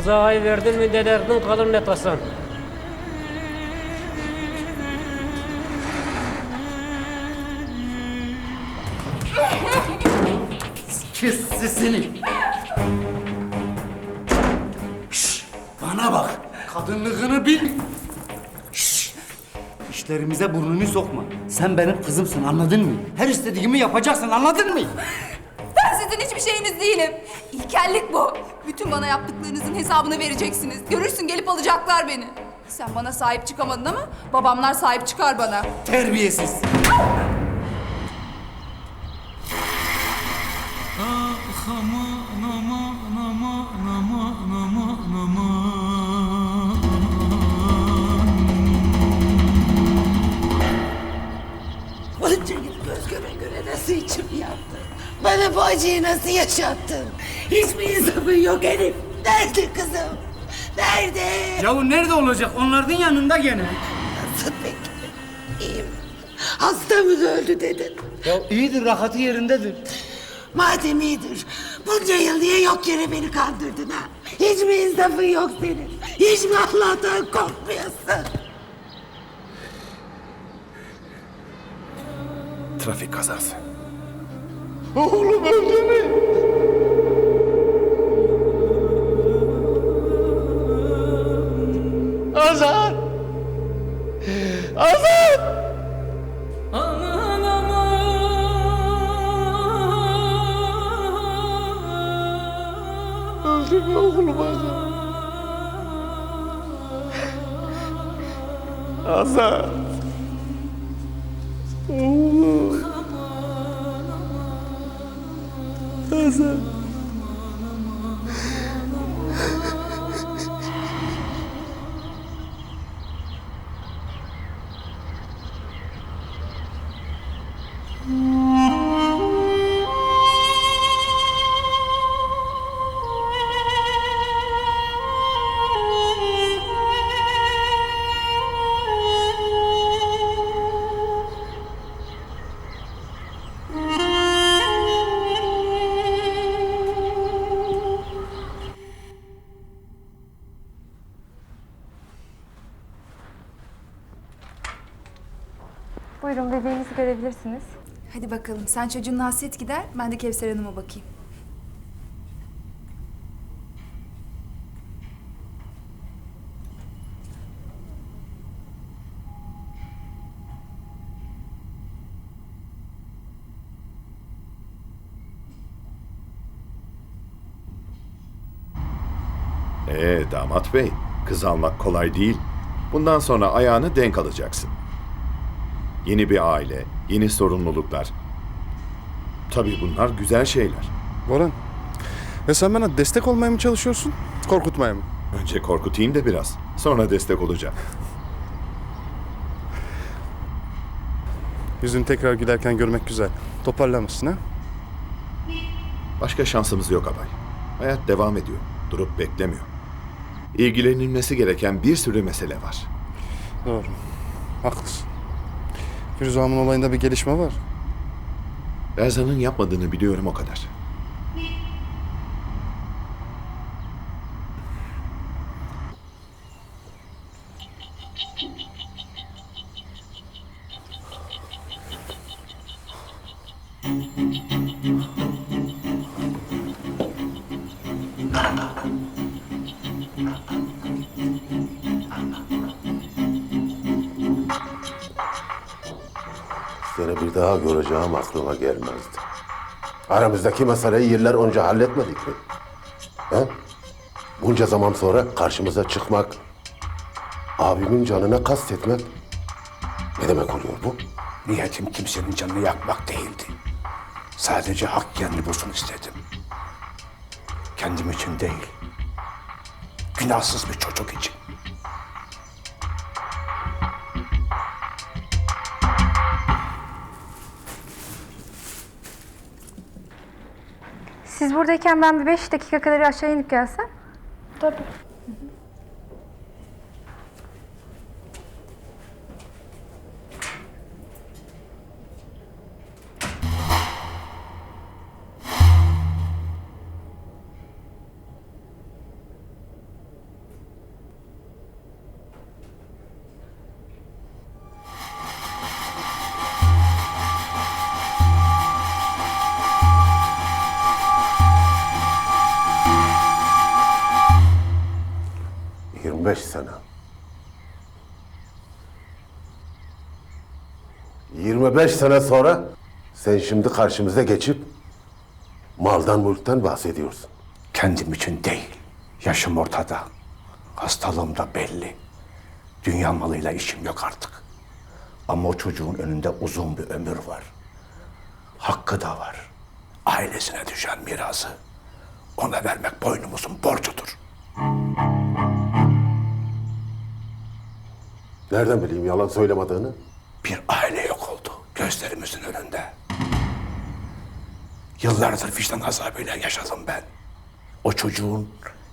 Kıza ay verdin mi dederdin kalır ne tasan. Kes sesini. Şş, bana bak. Kadınlığını bil. Şş, işlerimize burnunu sokma. Sen benim kızımsın anladın mı? Her istediğimi yapacaksın anladın mı? Hiçbir şeyiniz değilim. İlkellik bu. Bütün bana yaptıklarınızın hesabını vereceksiniz. Görürsün gelip alacaklar beni. Sen bana sahip çıkamadın ama babamlar sahip çıkar bana. Terbiyesiz. Bunca yıl göz göre göre nasıl içim yandı? Bana bu acıyı nasıl yaşattın? Hiç mi insafın yok Elif? Nerede kızım? Nerede? Yahu nerede olacak? Onların yanında gene. Nasıl peki? İyi mi? Hasta mı öldü dedin? Ya iyidir, rahatı yerindedir. Madem iyidir, bunca yıl niye yok yere beni kandırdın ha? Hiç mi insafın yok senin? Hiç mi Allah'tan korkmuyorsun? Trafik kazası. Oğlum öldü mü? Azar! Azar! Öldü mü oğlum Azar? Azar! Oğlum! Azar! Buyurun bebeğinizi görebilirsiniz. Hadi bakalım sen çocuğun hasret gider ben de Kevser Hanım'a bakayım. Ee damat bey, kız almak kolay değil. Bundan sonra ayağını denk alacaksın. Yeni bir aile, yeni sorumluluklar. Tabii bunlar güzel şeyler. Boran, ya sen bana destek olmaya mı çalışıyorsun, korkutmaya mı? Önce korkutayım da biraz, sonra destek olacağım. Yüzünü tekrar gülerken görmek güzel. Toparlamışsın ha? Başka şansımız yok abay. Hayat devam ediyor, durup beklemiyor. İlgilenilmesi gereken bir sürü mesele var. Doğru, haklısın. Firuze olayında bir gelişme var. Berzan'ın yapmadığını biliyorum o kadar. Seni bir daha göreceğim aklıma gelmezdi. Aramızdaki meseleyi yıllar önce halletmedik mi? He? Bunca zaman sonra karşımıza çıkmak, abimin canına kastetmek ne demek oluyor bu? Niyetim kimsenin canını yakmak değildi. Sadece hak kendi bulsun istedim. Kendim için değil. Günahsız bir çocuk için. Siz buradayken ben bir beş dakika kadar aşağı inip gelsem? Tabii. 15 sene. 25 sene sonra sen şimdi karşımıza geçip maldan mülkten bahsediyorsun. Kendim için değil. Yaşım ortada. Hastalığım da belli. Dünya malıyla işim yok artık. Ama o çocuğun önünde uzun bir ömür var. Hakkı da var. Ailesine düşen mirası. Ona vermek boynumuzun borcudur. Nereden bileyim yalan söylemediğini? Bir aile yok oldu gözlerimizin önünde. Yıllardır vicdan azabıyla yaşadım ben. O çocuğun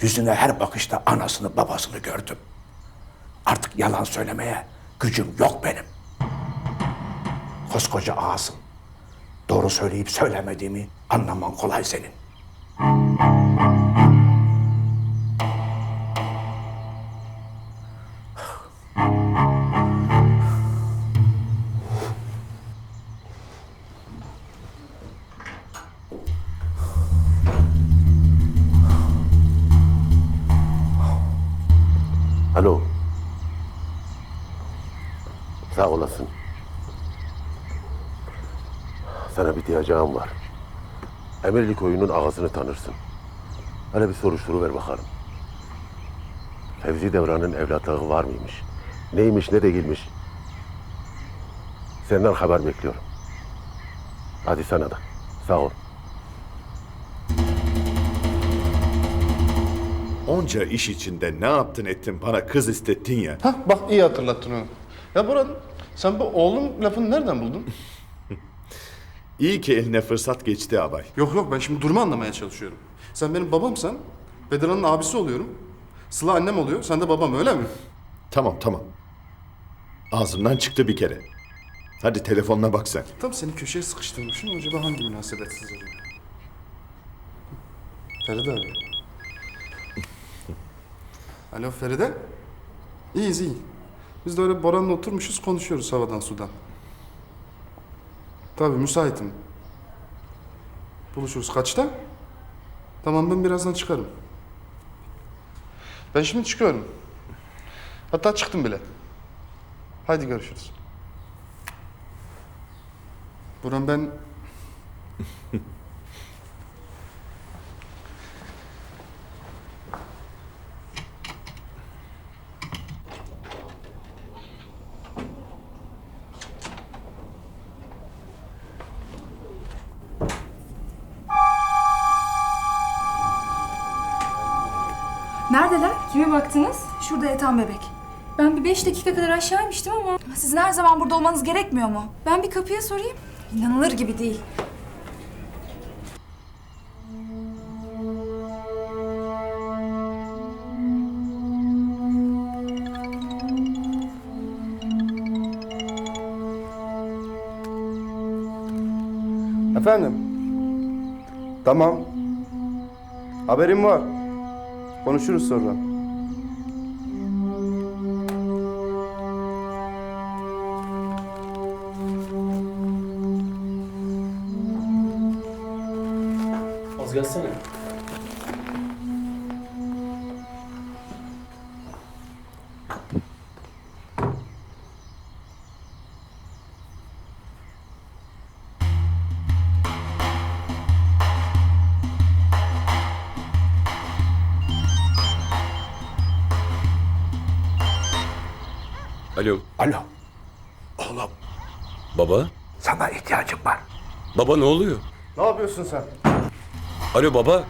yüzüne her bakışta anasını babasını gördüm. Artık yalan söylemeye gücüm yok benim. Koskoca ağzım. Doğru söyleyip söylemediğimi anlaman kolay senin. Sağ olasın. Sana bir diyeceğim var. Emirlik oyunun ağasını tanırsın. Hele bir soruşturu ver bakalım. Fevzi Devran'ın evlatlığı var mıymış? Neymiş ne değilmiş? Senden haber bekliyorum. Hadi sana da. Sağ ol. Onca iş içinde ne yaptın ettin bana kız istettin ya. Hah bak iyi hatırlattın onu. Ya Burak sen bu oğlum lafını nereden buldun? İyi ki eline fırsat geçti abay. Yok yok ben şimdi durumu anlamaya çalışıyorum. Sen benim babamsan, Bedirhan'ın abisi oluyorum. Sıla annem oluyor, sen de babam öyle mi? Tamam tamam. Ağzımdan çıktı bir kere. Hadi telefonuna bak sen. Tam seni köşeye sıkıştırmışım. Acaba hangi münasebetsiz oluyor? Feride abi. Alo Feride. İyiyiz iyi. Biz de öyle Boran'la oturmuşuz konuşuyoruz havadan sudan. Tabii müsaitim. Buluşuruz kaçta? Tamam ben birazdan çıkarım. Ben şimdi çıkıyorum. Hatta çıktım bile. Haydi görüşürüz. Buran ben... Neredeler? Kime baktınız? Şurada yatan bebek. Ben bir beş dakika kadar aşağı inmiştim ama Sizin her zaman burada olmanız gerekmiyor mu? ben bir kapıya sorayım. İnanılır gibi değil. Efendim? Tamam. Haberim var. Konuşuruz sonra. Alo. Oğlum Baba? sana ihtiyacım var. Baba ne oluyor? Ne yapıyorsun sen? Alo baba?